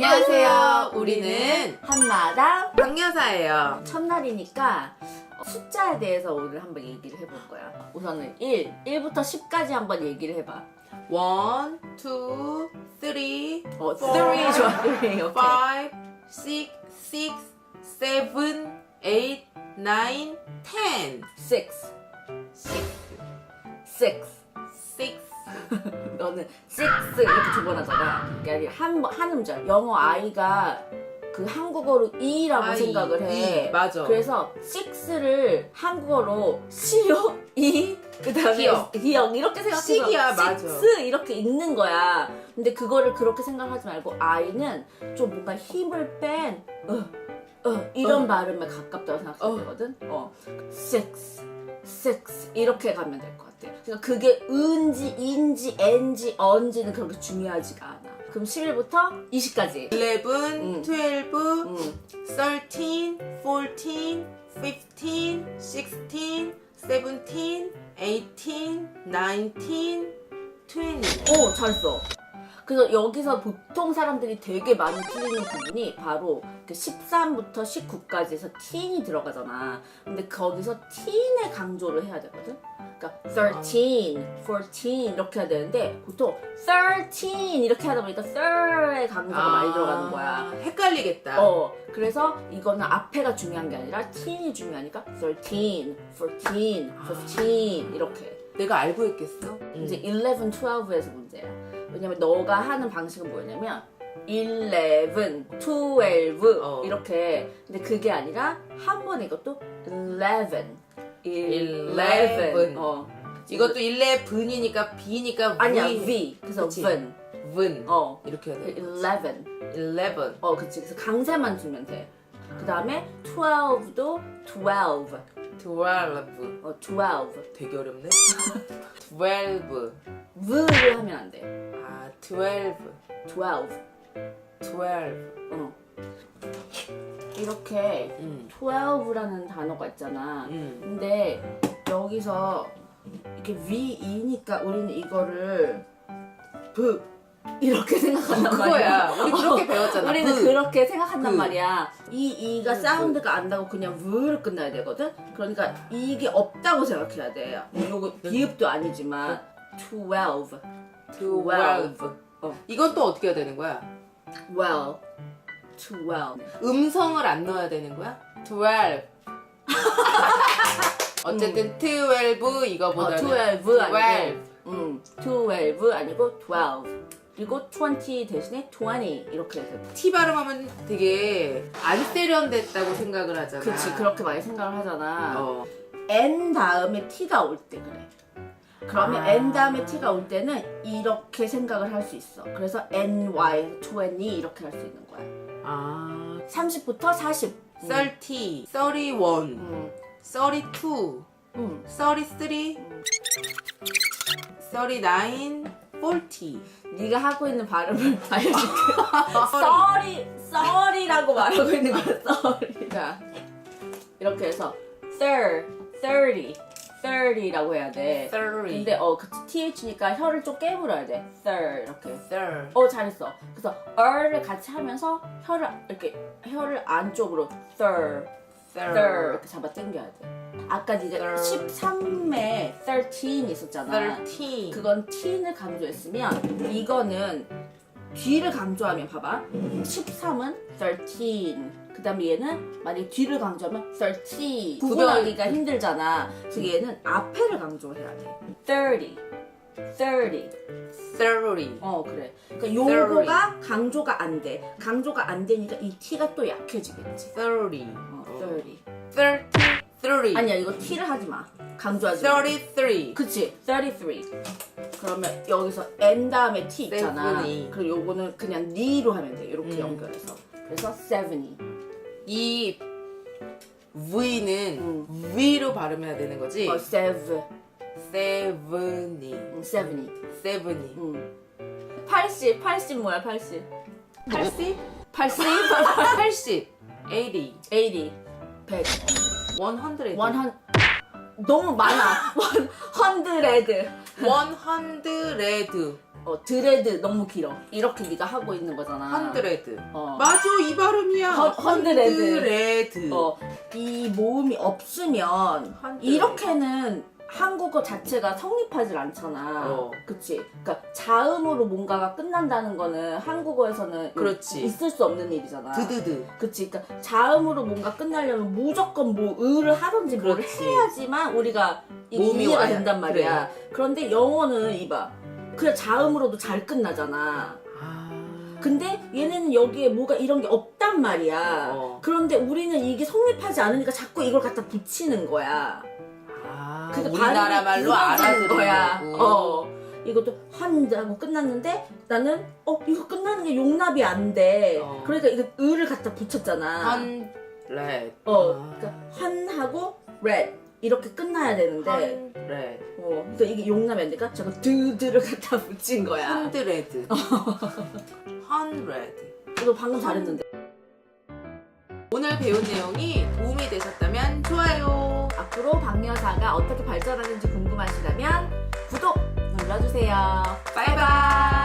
안녕하세요. 우리는 한마당 박여사예요. 첫날이니까 숫자에 대해서 오늘 한번 얘기를 해볼 거야. 우선은 1, 1부터 10까지 한번 얘기를 해봐. One, two, three, 어, Four. 3 좋아, 3. 오케이. five, six, six, seven, eight, nine, ten. 6, Six, 6. Six. 너는 6 이렇게 두 번 하잖아. 그러니까 한, 번- 한 음절. 영어 아이가 그 한국어로 이라고 아이, 생각을 해. 이, 맞아. 그래서 6를 한국어로 시오, 이, 그 다음에 기억. 기억 이렇게 생각해서 식이야, 맞아. 6 이렇게 읽는 거야. 근데 그거를 그렇게 생각하지 말고 아이는 좀 뭔가 힘을 뺀 어, 어, 이런 어. 발음에 가깝다고 생각해야 어. 어. 6, 6 이렇게 가면 될 것 같아. 그러니까 그게 은지, 인지, 엔지, 언지는 그렇게 중요하지가 않아. 그럼 11부터 20까지. Eleven, 음. twelve, 음. thirteen, fourteen, fifteen, sixteen, seventeen, eighteen, nineteen, twenty. 오, 잘했어. 그래서 여기서 보통 사람들이 되게 많이 틀리는 부분이 바로 그 13부터 19까지 해서 teen이 들어가잖아. 근데 거기서 teen의 강조를 해야 되거든. 그러니까 13, 14 이렇게 해야 되는데 보통 13 이렇게 하다 보니까 3의 강조가 많이 들어가는 거야. 헷갈리겠다. 어, 그래서 이거는 앞에가 중요한 게 아니라 teen이 중요하니까 13, 14, 15 이렇게. 내가 알고 있겠어? 이제 11, 12에서 문제야. 왜냐면 너가 하는 방식은 뭐였냐면 11, 12 어. 이렇게 근데 그게 아니라 한 번에 이것도 11, 11 11. 어. 이것도 11이니까 B니까 아니야 V. V 그래서 그치. ven 분. 어 이렇게 해야 돼. 11 11. 어 그치 그래서 강세만 두면 돼 그 다음에 12도 12 12. 어12 되게 어렵네. 12. v를 하면 안 돼 아, 12. 12 12. 어 이렇게 음. 12라는 단어가 있잖아 음. 근데 여기서 이렇게 위이니까 우리는 이거를 브 이렇게 생각한단 그거야. 말이야. 우리 그렇게 배웠잖아. 우리는 브. 그렇게 생각한단 브. 말이야. 이 이가 브, 사운드가 안 나고 그냥 브로 끝나야 되거든. 그러니까 이게 없다고 생각해야 돼. 요거 비읍도 아니지만 12, 12. 어. 이건 또 어떻게 해야 되는 거야? well, 12. 음성을 안 넣어야 되는 거야? 12. 어쨌든 12 이거보다는 어, 12 아니고 12. 음, 12 아니고 12. 그리고 20 대신에 20 이렇게 해서 T 발음하면 되게 안 세련됐다고 생각을 하잖아. 그치 그렇게 많이 생각을 하잖아. 어. N 다음에 T가 올 때 그래. 그러면 아. N 다음에 T가 올 때는 이렇게 생각을 할 수 있어. 그래서 NY, 20 이렇게 할 수 있는 거야. 아. 30부터 40. 음. 30, 31, 음, 32, 음. 33, 39, 40. 네가 하고 있는 발음을 알려줄게. sorry, sorry라고 말하고 있는 거야. sorry가. 이렇게 해서 30, 30, 30라고 해야 돼. 30. 근데 어, 그 TH니까 혀를 좀 깨물어야 돼. 30 이렇게. 30. 어 잘했어. 그래서 er를 같이 하면서 혀를 이렇게 혀를 안쪽으로 thir, thir 이렇게 잡아 당겨야 돼. 아까 Thir. 13에 13 있었잖아. 13. 그건 t를 강조했으면 이거는 뒤를 강조하면 봐봐. 13은 13. 그다음에 얘는 만약에 뒤를 강조하면 30. 구분하기가 힘들잖아. 그래서 얘는 앞에를 강조해야 돼. 30. 30. 30. 어 그래. 그러니까 요거가 강조가 안 돼. 강조가 안 되니까 이 t가 또 약해지겠지. 30. 어, 30. 33. 아니야 이거 t를 하지 마. 강조하지 마. 33. 그치 33. 그러면 여기서 n 다음에 t 있잖아. Seventy. 그리고 요거는 그냥 니로 하면 돼. 이렇게 음. 연결해서. 그래서 70. 이 V는 음. V로 발음해야 되는 거지? 어, seven. 세븐이 음, 70. 세븐이 음. 80. 80 뭐야 80? 80? 80? 80 80 80. 100. 100 100. 너무 많아. 100. 100 어, 드레드 너무 길어. 이렇게 네가 하고 있는 거잖아. 헌드레드. 어. 맞아 이 발음이야. 헌- 헌드레드. 헌드레드. 어, 이 모음이 없으면 헌드레드. 이렇게는 한국어 자체가 성립하질 않잖아. 어. 그치? 그러니까 자음으로 뭔가가 끝난다는 거는 한국어에서는 그렇지. 있을 수 없는 일이잖아. 드드드. 그치? 그러니까 자음으로 뭔가 끝나려면 무조건 뭐 을을 하든지 뭘 그렇지. 해야지만 우리가 이게 몸이 이해가 와야- 된단 말이야. 그런데 영어는 이봐. 그냥 자음으로도 잘 끝나잖아. 아. 근데 얘네는 여기에 뭐가 이런 게 없단 말이야. 어. 그런데 우리는 이게 성립하지 않으니까 자꾸 이걸 갖다 붙이는 거야. 아, 그래서 우리나라 발음이 말로 알아듣는 거야. 거고. 어. 이것도 한다고 끝났는데 나는 어 이거 끝나는 게 용납이 안 돼. 어. 그러니까 이거 을을 갖다 붙였잖아. 헌레드. 어, 아. 그러니까 환하고 red 이렇게 끝나야 되는데 헌레드. 어, 그러니까 이게 용납이 안 되니까 저거 드드를 갖다 붙인 거야. 헌드레드. 헌레드. 이거 방금 잘했는데. 오늘 배운 내용이 도움이 되셨다면 좋아요. 앞으로 박여사가 어떻게 발전하는지 궁금하시다면 구독 눌러주세요. 바이바이.